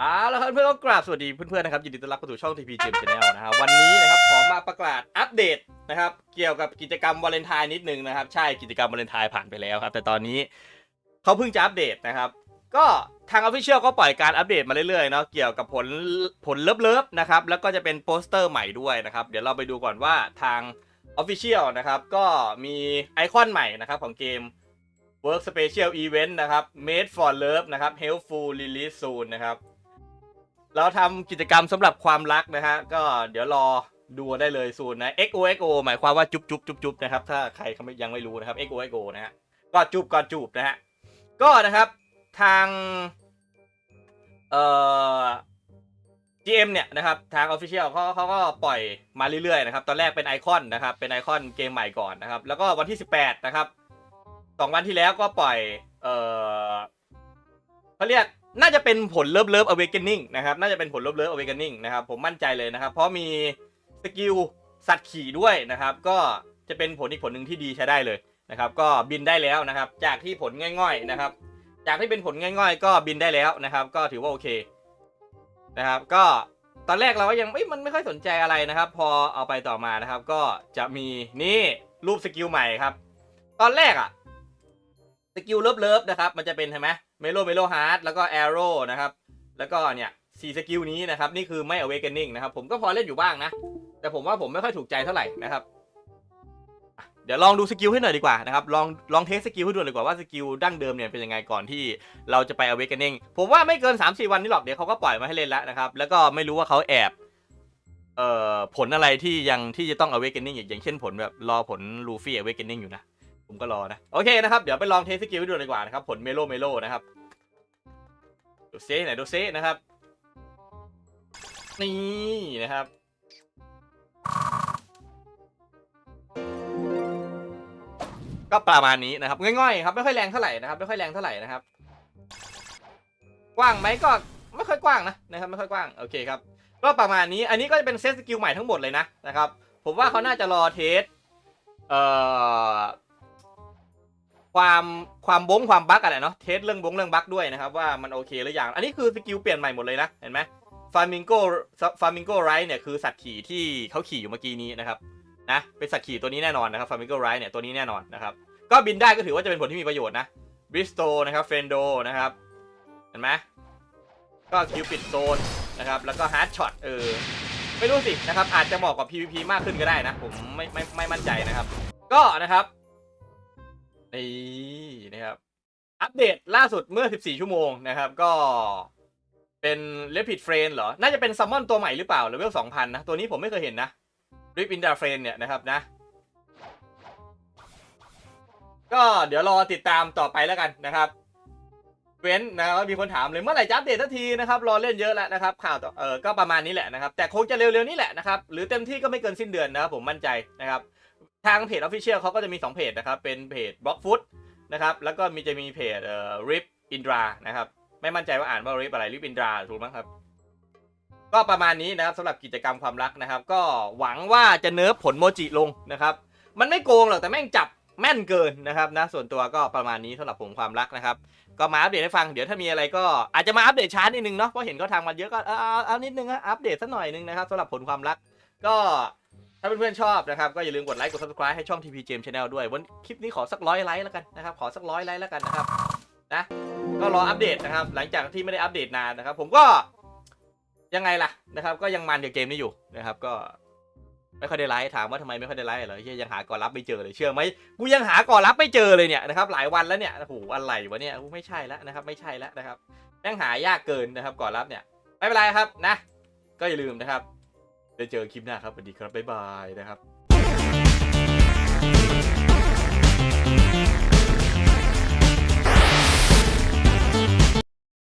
เอาละครับเพื่อนๆก็กราบสวัสดีเพื่อนๆนะครับยินดีต้อนรับเข้าสู่ช่อง TP Gem Channel นะครับวันนี้นะครับขอมาประกาศอัปเดตนะครับเกี่ยวกับกิจกรรมวาเลนไทน์นิดนึงนะครับใช่กิจกรรมวาเลนไทน์ผ่านไปแล้วครับแต่ตอนนี้เขาเพิ่งจะอัปเดตนะครับก็ทาง Official ก็ปล่อยการอัปเดตมาเรื่อยๆเนาะเกี่ยวกับผลผลเลิฟๆนะครับแล้วก็จะเป็นโปสเตอร์ใหม่ด้วยนะครับเดี๋ยวเราไปดูก่อนว่าทาง Official นะครับก็มีไอคอนใหม่นะครับของเกม Work Special Event นะครับ Made for Love นะครับ Helpful Release Soon นะครับ เราทำกิจกรรมสำหรับความรักนะฮะ ก็เดี๋ยวรอดูได้เลยซูนนะ XO XO หมายความว่าจุ๊บจุ๊บจุ๊บจุ๊บนะครับ ถ้าใครยังไม่รู้นะครับ XO XO นะฮะก็จูบก่อนจูบนะฮะ ก็นะครับทาง เอ่อ GM เนี่ยนะครับทาง Official เขาเขาก็ปล่อยมาเรื่อยๆนะครับ ตอนแรกเป็นไอคอนนะครับ เป็นไอคอนเกมใหม่ก่อนนะครับ แล้วก็วันที่ 18 นะครับสองวันที่แล้วก็ปล่อย เอ่อเขาเรียก น่าจะเป็นผลเลิฟเลิฟอเวก n นิ่งนะครับ น่าจะเป็นผลเลิฟเลิฟอเวก n นิ่งนะครับ ผมมั่นใจเลยนะครับ เพราะมีสกิลสัตว์ขี่ด้วยนะครับ ก็จะเป็นผลอีกผลหนึ่งที่ดีใช้ได้เลยนะครับ ก็บินได้แล้วนะครับ จากที่ผลง่อยๆนะครับ จากที่เป็นผลง่อยๆ ก็บินได้แล้วนะครับ ก็ถือว่าโอเคนะครับ ก็ตอนแรกเราก็ยังไม่มันไม่ค่อยสนใจอะไรนะครับ พอเอาไปต่อมานะครับ ก็จะมีนี่รูปสกิลใหม่ครับ ตอนแรกอะสกิลเลิฟเลิฟนะครับ มันจะเป็นใช่ไหม เมโลเมโลฮาร์ดแล้วก็แอโร่นะครับ แล้วก็เนี่ยสี่สกิลนี้นะครับ นี่คือไม่ awakening นะครับ ผมก็พอเล่นอยู่บ้างนะ แต่ผมว่าผมไม่ค่อยถูกใจเท่าไหร่นะครับ เดี๋ยวลองดูสกิลให้หน่อยดีกว่านะครับ ลองลองเทสสกิลให้ดูเลยดีกว่าว่าสกิลดั้งเดิมเนี่ยเป็นยังไงก่อนที่เราจะไป awakening ผมว่าไม่เกิน 3-4 วันนี้หรอกเดี๋ยวเขาก็ปล่อยมาให้เล่นแล้วนะครับ แล้วก็ไม่รู้ว่าเขาแอบเอ่อผลอะไรที่ยังที่จะต้อง awakening อีกอย่างเช่นผลแบบรอผลลูฟี่ awakening อยู่นะ ผมก็รอนะ โอเคนะครับ เดี๋ยวไปลองเทสสกิลดูดีกว่านะครับ ผลเมโลเมโลนะครับ ดูซิไหนดูซินะครับ นี่นะครับก็ประมาณนี้นะครับง่อยๆครับไม่ค่อยแรงเท่าไหร่นะครับ ไม่ค่อยแรงเท่าไหร่นะครับ กว้างไหมก็ไม่ค่อยกว้างนะนะครับไม่ค่อยกว้างโอเคครับก็ประมาณนี้อันนี้ก็จะเป็นเซตสกิลใหม่ทั้งหมดเลยนะนะครับ ผมว่าเขาน่าจะรอเทสเอ่อ ความความบงความบั๊กอะไรเนาะเทสเรื่องบงเรื่องบั๊กด้วยนะครับว่ามันโอเคหรือยังอันนี้คือสกิลเปลี่ยนใหม่หมดเลยนะเห็นไหมฟาร์มิงโกฟาร์มิงโกไรเนี่ยคือสัตว์ขี่ที่เขาขี่อยู่เมื่อกี้นี้นะครับนะเป็นสัตว์ขี่ตัวนี้แน่นอนนะครับฟาร์มิงโกไรเนี่ยตัวนี้แน่นอนนะครับก็บินได้ก็ถือว่าจะเป็นผลที่มีประโยชน์นะบริสโตนะครับเฟนโดนะครับเห็นไหมก็คิวปิดโซนนะครับแล้วก็ฮาร์ดช็อตเออไม่รู้สินะครับอาจจะเหมาะกับ PVP มากขึ้นก็ได้นะผมไม่ไม่ไม่มั่นใจนะครับ ก็นะครับ นี่นะครับ อัปเดตล่าสุดเมื่อ 14 ชั่วโมงนะครับ ก็เป็น Rapid f r a m e เหรอ น่าจะเป็นซัมมอนตัวใหม่หรือเปล่าเลเวล2,000 นะ ตัวนี้ผมไม่เคยเห็นนะ Rip in the f r a m e เนี่ยนะครับนะ ก็เดี๋ยวรอติดตามต่อไปแล้วกันนะครับเว้นนะครับมีคนถามเลยเมื่อไหร่จะอัปเดตสักทีนะครับรอเล่นเยอะแล้วนะครับ ข่าวต่อเออก็ประมาณนี้แหละนะครับ แต่คงจะเร็วๆนี้แหละนะครับ หรือเต็มที่ก็ไม่เกินสิ้นเดือนนะครับผมมั่นใจนะครับ ทางเพจ Official เขาก็จะมี 2 เพจนะครับ เป็นเพจ b l o c k f o o t นะครับ แล้วก็มีจะมีเพจเอ่อ Rip Indra นะครับ ไม่มั่นใจว่าอ่านว่า Rip อะไร Rip Indra ถูกไหมครับ ก็ประมาณนี้นะครับสำหรับกิจกรรมความรักนะครับ ก็หวังว่าจะเนิร์ฟผลโมจิลงนะครับ มันไม่โกงหรอกแต่แม่งจับแม่นเกินนะครับนะส่วนตัวก็ประมาณนี้สำหรับผมความรักนะครับ ก็มาอัปเดตให้ฟังเดี๋ยวถ้ามีอะไรก็อาจจะมาอัปเดตช้านิดนึงเนาะเพราะเห็นเขาทำกันเยอะก็เอาเอานิดนึงฮะอัปเดตสักหน่อยนึงนะครับสำหรับผลความรักก็ ถ้าเพื่อนๆชอบนะครับก็อย่าลืมกดไลค์กด subscribe ให้ช่อง TP Gem Channel ด้วยวันคลิปนี้ขอสักร้อยไลค์แล้วกันนะครับขอสักร้อยไลค์แล้วกันนะครับนะก็รออัปเดตนะครับ หลังจากที่ไม่ได้อัปเดตนานนะครับ ผมก็ยังไงล่ะนะครับ ก็ยังมันกับเกมนี้อยู่นะครับ ก็ไม่ค่อยได้ไลค์ถามว่าทำไมไม่ค่อยได้ไลค์เหรอเฮียยังหาก่อนรับไม่เจอเลยเชื่อไหมกูยังหาก่อนรับไม่เจอเลยเนี่ยนะครับหลายวันแล้วเนี่ยโอ้โหอะไรวะเนี่ยไม่ใช่แล้วนะครับ ไม่ใช่แล้วนะครับยังหายากเกินนะครับก่อนรับเนี่ยไม่เป็นไรครับนะ ก็อย่าลืมนะครับ ได้เจอคลิปหน้าครับสวัสดีครับบ๊ายบายนะครับ